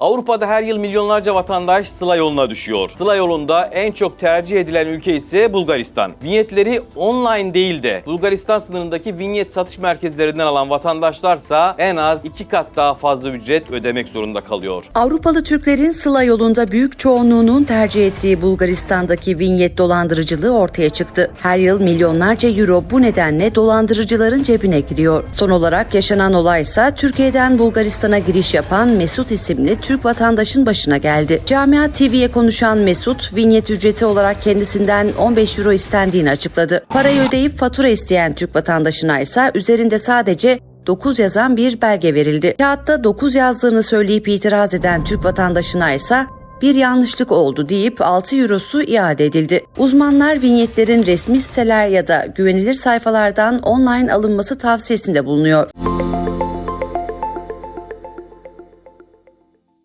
Avrupa'da her yıl milyonlarca vatandaş Sıla yoluna düşüyor. Sıla yolunda en çok tercih edilen ülke ise Bulgaristan. Vinyetleri online değil de Bulgaristan sınırındaki vinyet satış merkezlerinden alan vatandaşlarsa en az iki kat daha fazla ücret ödemek zorunda kalıyor. Avrupalı Türklerin Sıla yolunda büyük çoğunluğunun tercih ettiği Bulgaristan'daki vinyet dolandırıcılığı ortaya çıktı. Her yıl milyonlarca euro bu nedenle dolandırıcıların cebine giriyor. Son olarak yaşanan olay ise Türkiye'den Bulgaristan'a giriş yapan Mesut isimli Türk vatandaşın başına geldi. Camia TV'ye konuşan Mesut, vinyet ücreti olarak kendisinden 15 euro istendiğini açıkladı. Parayı ödeyip fatura isteyen Türk vatandaşına ise üzerinde sadece 9 yazan bir belge verildi. Kağıtta 9 yazdığını söyleyip itiraz eden Türk vatandaşına ise bir yanlışlık oldu deyip 6 eurosu iade edildi. Uzmanlar vinyetlerin resmi siteler ya da güvenilir sayfalardan online alınması tavsiyesinde bulunuyor.